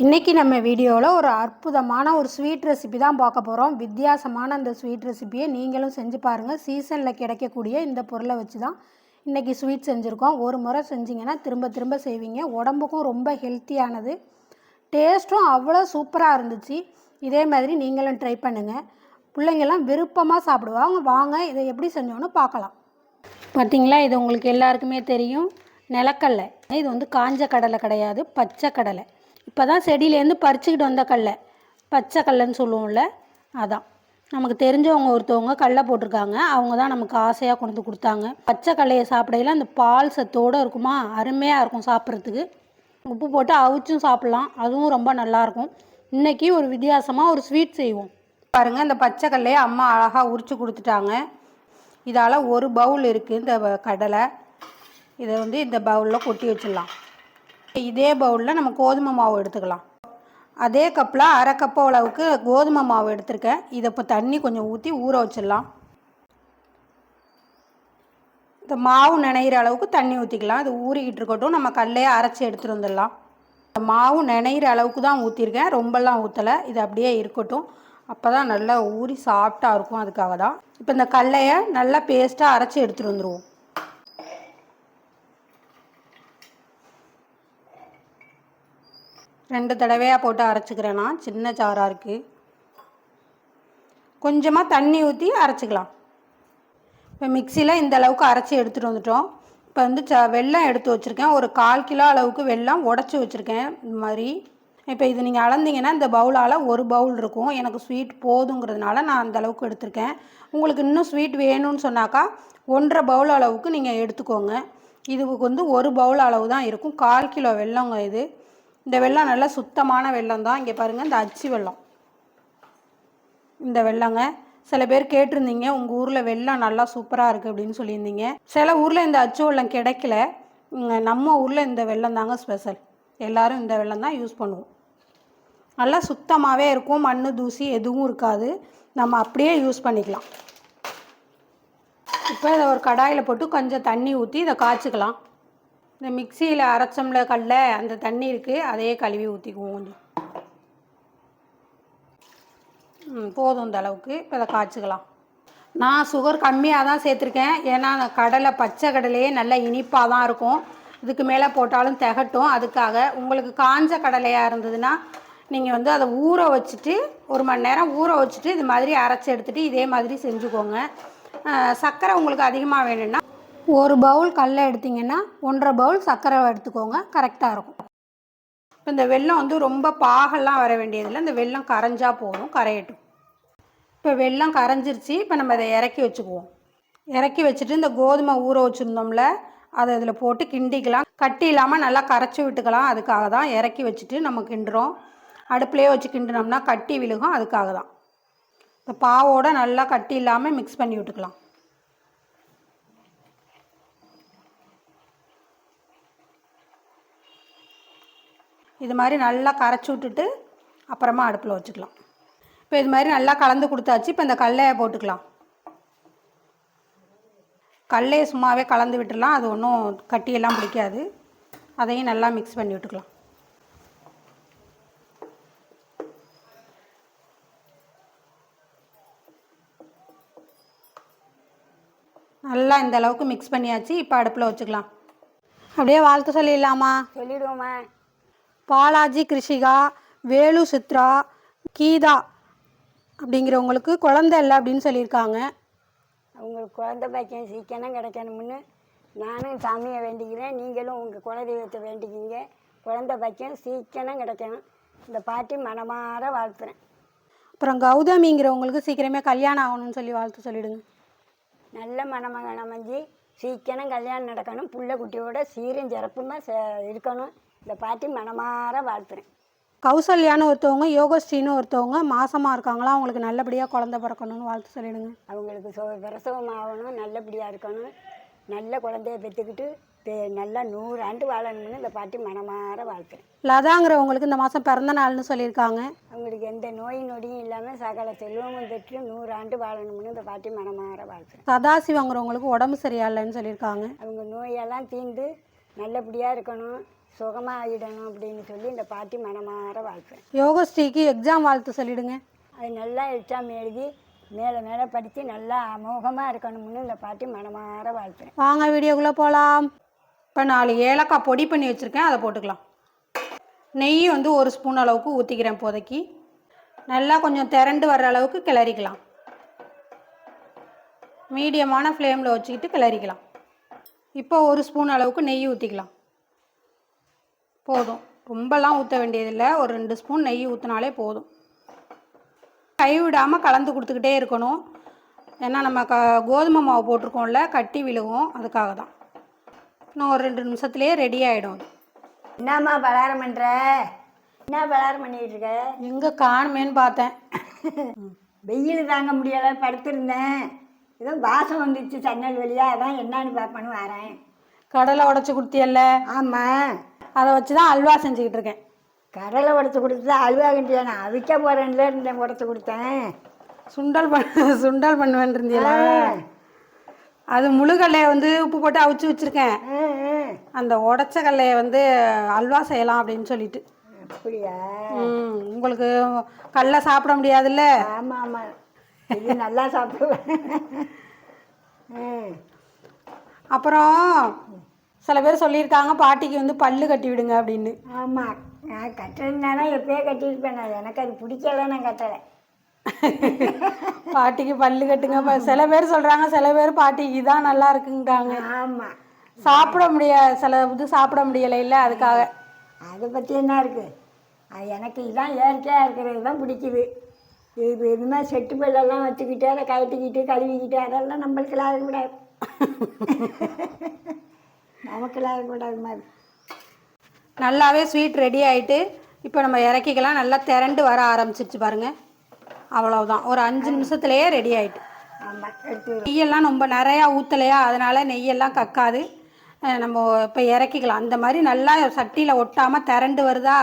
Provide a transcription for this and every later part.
இன்றைக்கி நம்ம வீடியோவில் ஒரு அற்புதமான ஒரு ஸ்வீட் ரெசிபி தான் பார்க்க போகிறோம் வித்தியாசமான அந்த ஸ்வீட் ரெசிபியை நீங்களும் செஞ்சு பாருங்கள் சீசனில் கிடைக்கக்கூடிய இந்த பொருளை வச்சு தான் இன்றைக்கி ஸ்வீட் செஞ்சுருக்கோம். ஒரு முறை செஞ்சிங்கன்னா திரும்ப திரும்ப செய்வீங்க. உடம்புக்கும் ரொம்ப ஹெல்த்தியானது டேஸ்ட்டும் அவ்வளோ சூப்பராக இருந்துச்சு. இதே மாதிரி நீங்களும் ட்ரை பண்ணுங்கள் பிள்ளைங்கள்லாம் விருப்பமாக சாப்பிடுவாங்க. வாங்க இதை எப்படி செஞ்சோன்னு பார்க்கலாம். பார்த்தீங்களா இது உங்களுக்கு எல்லாருக்குமே தெரியும். நிலக்கடலை. இது வந்து காஞ்ச கடலை கிடையாது. பச்சை கடலை. இப்போ தான் செடியிலேருந்து பறிச்சுக்கிட்டு வந்த கடலை பச்சை கடலைன்னு சொல்லுவோம்ல அதான். நமக்கு தெரிஞ்சவங்க ஒருத்தவங்க கடலை போட்டிருக்காங்க. அவங்க தான் நமக்கு ஆசையாக கொண்டு கொடுத்தாங்க. பச்சை கடலையை சாப்பிடையில அந்த பால் சத்தோடு இருக்குமா? அருமையாக இருக்கும் சாப்பிட்றதுக்கு. உப்பு போட்டு அவிச்சும் சாப்பிட்லாம். அதுவும் ரொம்ப நல்லாயிருக்கும் இன்றைக்கி ஒரு வித்தியாசமாக ஒரு ஸ்வீட் செய்வோம். பாருங்கள் இந்த பச்சை கடலையை அம்மா அழகாக உரித்து கொடுத்துட்டாங்க. இதால் ஒரு பவுல் இருக்குது இந்த வ- கடலை. இதை வந்து இந்த பவுலில் கொட்டி வச்சிடலாம். இதே பவுலில் நம்ம கோதுமை மாவு எடுத்துக்கலாம். அதே கப்பில் அரை கப்பு அளவுக்கு கோதுமை மாவு எடுத்திருக்கேன். இதை இப்போ தண்ணி கொஞ்சம் ஊற்றி ஊற வச்சிடலாம். இந்த மாவு நினைகிற அளவுக்கு தண்ணி ஊற்றிக்கலாம் இது ஊறிக்கிட்டு இருக்கட்டும். நம்ம கல்லையே அரைச்சி எடுத்துகிட்டு வந்துடலாம். இந்த மாவு நினைகிற அளவுக்கு தான் ஊற்றிருக்கேன் ரொம்பலாம் ஊற்றலை இது அப்படியே இருக்கட்டும். அப்போ தான் நல்லா ஊறி சாஃப்டாக இருக்கும். அதுக்காக தான் இப்போ இந்த கல்லையை நல்லா பேஸ்ட்டாக அரைச்சி எடுத்துகிட்டு வந்துடுவோம் ரெண்டு தடவையாக போட்டு அரைச்சிக்கிறேன்னா சின்ன சாராக இருக்குது கொஞ்சமாக தண்ணி ஊற்றி அரைச்சிக்கலாம். இப்போ மிக்சியில் இந்த அளவுக்கு அரைச்சி எடுத்துகிட்டு வந்துட்டோம். இப்போ வந்து ச வெல்லம் எடுத்து வச்சுருக்கேன். ஒரு கால் கிலோ அளவுக்கு வெல்லம் உடச்சி வச்சுருக்கேன். இந்த மாதிரி. இப்போ இது நீங்கள் அளந்தீங்கன்னா இந்த பவுலால் ஒரு பவுல் இருக்கும். எனக்கு ஸ்வீட் போதுங்கிறதுனால நான் அந்த அளவுக்கு எடுத்திருக்கேன். உங்களுக்கு இன்னும் ஸ்வீட் வேணும்னு சொன்னாக்கா ஒன்றரை பவுல் அளவுக்கு நீங்கள் எடுத்துக்கோங்க. இதுக்கு வந்து ஒரு பவுல் அளவு தான் இருக்கும். கால் கிலோ வெள்ளங்க இது. இந்த வெள்ளம் நல்லா சுத்தமான வெள்ளம் தான் இங்கே பாருங்கள் இந்த அச்சு வெள்ளம். இந்த வெள்ளங்க. சில பேர் கேட்டிருந்தீங்க உங்கள் ஊரில் வெள்ளம் நல்லா சூப்பராக இருக்குது அப்படின்னு சொல்லியிருந்தீங்க. சில ஊரில் இந்த அச்சு வெள்ளம் கிடைக்கல. நம்ம ஊரில் இந்த வெள்ளம் தாங்க ஸ்பெஷல் எல்லோரும் இந்த வெள்ளம் தான் யூஸ் பண்ணுவோம். நல்லா சுத்தமாகவே இருக்கும். மண் தூசி எதுவும் இருக்காது. நம்ம அப்படியே யூஸ் பண்ணிக்கலாம். இப்போ இதை ஒரு கடாயில் போட்டு கொஞ்சம் தண்ணி ஊற்றி இதை காய்ச்சிக்கலாம். இந்த மிக்சியில் அரைச்சோம்ல கடல அந்த தண்ணி இருக்குது அதையே கழுவி ஊற்றிக்குவோம் கொஞ்சம். ம், போதும் இந்த அளவுக்கு. இப்போ அதை காய்ச்சிக்கலாம். நான் சுகர் கம்மியாக தான் சேர்த்துருக்கேன். ஏன்னா அந்த கடலை பச்சை கடலையே நல்ல இனிப்பாக தான் இருக்கும். இதுக்கு மேலே போட்டாலும் திகட்டும். அதுக்காக உங்களுக்கு காஞ்ச கடலையாக இருந்ததுன்னா நீங்கள் வந்து அதை ஊற வச்சுட்டு ஒரு மணி நேரம் ஊற வச்சுட்டு இது மாதிரி அரைச்சி எடுத்துகிட்டு இதே மாதிரி செஞ்சுக்கோங்க. சர்க்கரை உங்களுக்கு அதிகமாக வேணும்னா ஒரு பவுல் கல்லை எடுத்தீங்கன்னா ஒன்றரை பவுல் சர்க்கரை எடுத்துக்கோங்க. கரெக்டாக இருக்கும். இப்போ இந்த வெல்லம் வந்து ரொம்ப பாகெல்லாம் வர வேண்டியதில்லை. இந்த வெல்லம் கரைஞ்சா போதும் கரையட்டும். இப்போ வெல்லம் கரைஞ்சிருச்சு. இப்போ நம்ம இதை இறக்கி வச்சுக்குவோம். இறக்கி வச்சுட்டு இந்த கோதுமை ஊற வச்சுருந்தோம்ல அதை இதில் போட்டு கிண்டிக்கலாம். கட்டி இல்லாமல் நல்லா கரைச்சி விட்டுக்கலாம். அதுக்காக தான் இறக்கி வச்சுட்டு நம்ம கிண்டுறோம். அடுப்புலேயே வச்சு கிண்டினோம்னா கட்டி விழுகும். அதுக்காக தான். இந்த பாவோட நல்லா கட்டி இல்லாமல் மிக்ஸ் பண்ணி விட்டுக்கலாம். இது மாதிரி நல்லா கரைச்சி விட்டுட்டு அப்புறமா அடுப்பில் வச்சுக்கலாம். இப்போ இது மாதிரி நல்லா கலந்து கொடுத்தாச்சு. இப்போ இந்த கடலையை போட்டுக்கலாம். கடலையை சும்மாவே கலந்து விட்டுடலாம். அது ஒன்றும் கட்டியெல்லாம் பிடிக்காது. அதையும் நல்லா மிக்ஸ் பண்ணி விட்டுக்கலாம். நல்லா இந்த அளவுக்கு மிக்ஸ் பண்ணியாச்சு. இப்போ அடுப்பில் வச்சுக்கலாம். அப்படியே வாழ்த்து சொல்லிடலாமா? சொல்லிடுவோம்மா. பாலாஜி கிருஷிகா வேலு சித்ரா கீதா அப்படிங்கிறவங்களுக்கு குழந்தை இல்லை அப்படின்னு சொல்லியிருக்காங்க. அவங்களுக்கு குழந்தை பாக்கியம் சீக்கிரம் கிடைக்கணும்னு நானும் சாமியை வேண்டிக்கிறேன். நீங்களும் உங்கள் குலதெய்வத்தை வேண்டிக்கிங்க. குழந்தை பாக்கியம் சீக்கிரம் கிடைக்கணும். இந்த பாட்டி மனமாற வாழ்த்துறேன். அப்புறம் கௌதமிங்கிறவங்களுக்கு சீக்கிரமே கல்யாணம் ஆகணும்னு சொல்லி வாழ்த்து சொல்லிடுங்க. நல்ல மணமகன் அமைஞ்சு சீக்கிரம் கல்யாணம் நடக்கணும். புள்ள குட்டியோட சீரும் சிறப்புமா சே- இருக்கணும். இந்த பாட்டி மனமாற வாழ்த்துறேன். கௌசல்யான்னு ஒருத்தவங்க யோகஸ்ரீன்னு ஒருத்தவங்க மாசமாக இருக்காங்களா? அவங்களுக்கு நல்லபடியாக குழந்தை பிறக்கணும்னு வாழ்த்து சொல்லிடுங்க. அவங்களுக்கு சொ பிரசவம் ஆகணும் நல்லபடியாக இருக்கணும். நல்ல குழந்தைய பெற்றுக்கிட்டு பெ- நல்லா நூறு ஆண்டு வாழணும்னு இந்த பாட்டி மனமாற வாழ்த்துறேன். லதாங்கிறவங்களுக்கு இந்த மாதம் பிறந்த நாள்னு சொல்லியிருக்காங்க. அவங்களுக்கு எந்த நோய் நொடியும் இல்லாமல் சகல செல்வமும் பெற்று நூறு ஆண்டு வாழணும்னு இந்த பாட்டி மனமாற வாழ்த்துறேன். சதாசிவங்கிறவங்களுக்கு உடம்பு சரியா இல்லைன்னு சொல்லியிருக்காங்க. அவங்க நோயெல்லாம் தீர்ந்து நல்லபடியாக இருக்கணும். சுகமாக ஆகிடணும் அப்படின்னு சொல்லி இந்த பாட்டி மனமாற வாழ்ப்பேன் யோகஸ்ரீக்கு எக்ஸாம் வாழ்த்து சொல்லிடுங்க. அது நல்லா எக்ஸாம் எழுதி மேலே மேலே படித்து நல்லா அமோகமாக இருக்கணும்னு இந்த பாட்டி மனமாற வாழ்ப்பேன் வாங்க வீடியோக்குள்ளே போகலாம் இப்போ நாலு ஏலக்காய் பொடி பண்ணி வச்சுருக்கேன் அதை போட்டுக்கலாம். நெய் வந்து ஒரு ஸ்பூன் அளவுக்கு ஊற்றிக்கிறேன் இப்போதைக்கு. நல்லா கொஞ்சம் திரண்டு வர்ற அளவுக்கு கிளறிக்கலாம். மீடியமான ஃப்ளேமில் வச்சுக்கிட்டு கிளறிக்கலாம். இப்போ ஒரு ஸ்பூன் அளவுக்கு நெய் ஊற்றிக்கலாம் போதும். ரொம்பலாம் ஊற்ற வேண்டியதில்லை. ஒரு ரெண்டு ஸ்பூன் நெய் ஊற்றினாலே போதும். கை விடாமல் கலந்து கொடுத்துக்கிட்டே இருக்கணும். ஏன்னா நம்ம க கோதுமை மாவு போட்டிருக்கோம்ல கட்டி விழுகும் அதுக்காக தான் இன்னும் ஒரு ரெண்டு நிமிஷத்துலேயே ரெடி ஆகிடும் என்னம்மா பலாரம் பண்ணுற என்ன பலாரம் பண்ணிக்கிட்டு இருக்க? எங்கே காணுமேன்னு பார்த்தேன். வெயில் தாங்க முடியலை படுத்திருந்தேன். ஏதோ வாசம் வந்துச்சு சன்னல் வழியாக அதான் என்னன்னு பார்ப்பேன்னு வரேன். கடலை உடச்சி கொடுத்தியல்ல. ஆமாம் அதை வச்சு தான் அல்வா செஞ்சுக்கிட்டு இருக்கேன். கடலை உடச்சி கொடுத்து அல்வா கிண்டியா? நான் அவிக்க போகிறேன்ல இருந்தேன் உடச்சி கொடுத்தேன். சுண்டல் பண்ண சுண்டல் பண்ணுவேன் இருந்தியல அது முழு கடலையை வந்து உப்பு போட்டு அவிச்சு வச்சுருக்கேன். அந்த உடச்ச கடலையை வந்து அல்வா செய்யலாம் அப்படின்னு சொல்லிட்டு. அப்படியா? உங்களுக்கு கடலை சாப்பிட முடியாதுல்ல? ஆமாம் ஆமாம் இது நல்லா சாப்பிடுவேன். அப்புறம் சில பேர் சொல்லியிருக்காங்க பாட்டிக்கு வந்து பல்லு கட்டி விடுங்க அப்படின்னு. ஆமாம் நான் கட்டுறதுனால எப்பயோ கட்டியிருப்பேன் நான் எனக்கு அது பிடிக்கல நான் கட்டலை. பாட்டிக்கு பல்லு கட்டுங்க. சில பேர் சொல்றாங்க சில பேர் பாட்டிக்கு இதான் நல்லா இருக்குங்கிறாங்க ஆமாம் சாப்பிட முடியாது சில இது சாப்பிட முடியலை இல்லை அதுக்காக. அதை பற்றி என்ன இருக்குது அது எனக்கு இதான் இயற்கையாக இருக்கிறது தான் பிடிக்குது. இது எதுவுமே செட்டு பிள்ளெல்லாம் வச்சுக்கிட்டு அதை கழட்டிக்கிட்டு கழுவிக்கிட்டு அதெல்லாம் நம்மளுக்கெல்லாம் ஆகக்கூடாது நமக்கெல்லாம் ஆகக்கூடாது மாதிரி. நல்லாவே ஸ்வீட் ரெடி ஆயிட்டு இப்போ நம்ம இறக்கிக்கலாம். நல்லா திரண்டு வர ஆரம்பிச்சிருச்சு பாருங்க. அவ்வளவுதான். ஒரு அஞ்சு நிமிஷத்துலேயே ரெடி எடுத்து நெய்யெல்லாம் ரொம்ப நிறையா ஊற்றலையா அதனால நெய்யெல்லாம் கக்காது. நம்ம இப்போ இறக்கிக்கலாம். அந்த மாதிரி நல்லா சட்டியில் ஒட்டாமல் திரண்டு வருதா?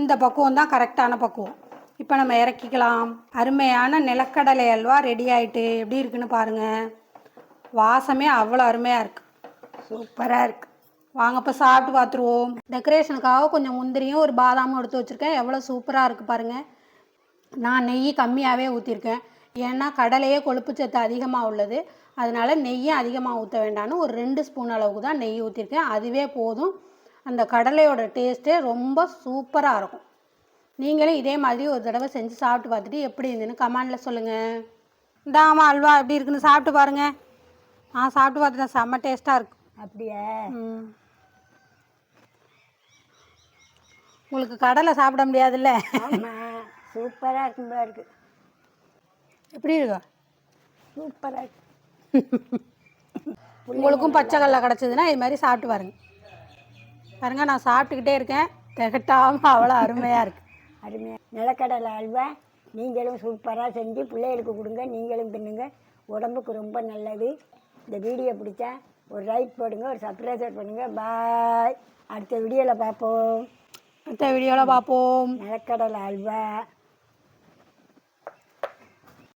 இந்த பக்குவம் தான் கரெக்டான பக்குவம். இப்போ நம்ம இறக்கிக்கலாம். அருமையான நிலக்கடலை அல்வா ரெடி ஆயிட்டு. எப்படி இருக்குன்னு பாருங்க. வாசமே அவ்வளோ அருமையாக இருக்கு. சூப்பராக இருக்குது வாங்க இப்போ சாப்பிட்டு பார்த்துருவோம் டெக்கரேஷனுக்காக கொஞ்சம் முந்திரியும் ஒரு பாதாமும் எடுத்து வச்சுருக்கேன். எவ்வளோ சூப்பராக இருக்குது பாருங்கள் நான் நெய் கம்மியாகவே ஊற்றிருக்கேன் ஏன்னா கடலையே கொழுப்பு சத்து அதிகமாக உள்ளது. அதனால நெய்யும் அதிகமாக ஊற்ற வேண்டாம்னு ஒரு ரெண்டு ஸ்பூன் அளவுக்கு தான் நெய் ஊற்றிருக்கேன் அதுவே போதும். அந்த கடலையோட டேஸ்ட்டே ரொம்ப சூப்பராக இருக்கும். நீங்களும் இதே மாதிரி ஒரு தடவை செஞ்சு சாப்பிட்டு பார்த்துட்டு எப்படி இருந்துன்னு கமெண்டில் சொல்லுங்கள் இந்தாமா அல்வா எப்படி இருக்குன்னு சாப்பிட்டு பாருங்கள் நான் சாப்பிட்டு பார்த்துட்டேன். செம்ம டேஸ்ட்டாக இருக்கு. அப்படியா. உங்களுக்கு கடலை சாப்பிட முடியாதுல்ல? ஆமாம் சூப்பராக இருக்கும் இருக்கு. எப்படி இருக்கா? சூப்பராக உங்களுக்கும் பச்சை கடலை கிடச்சதுன்னா இது மாதிரி சாப்பிட்டு பாருங்க. பாருங்க நான் சாப்பிட்டுக்கிட்டே இருக்கேன். திகட்டாமல் அவ்வளோ அருமையாக இருக்குது அருமையாக நிலக்கடலை அல்வா நீங்களும் சூப்பராக செஞ்சு பிள்ளைகளுக்கு கொடுங்க நீங்களும் தின்னுங்க. உடம்புக்கு ரொம்ப நல்லது. இந்த வீடியோ பிடிச்சா ஒரு லைக் போடுங்க ஒரு சப்ஸ்கிரைபர் பண்ணுங்க. பாய் அடுத்த வீடியோவில் பார்ப்போம். அடுத்த வீடியோவில் பார்ப்போம். நிலக்கடலை அல்வா.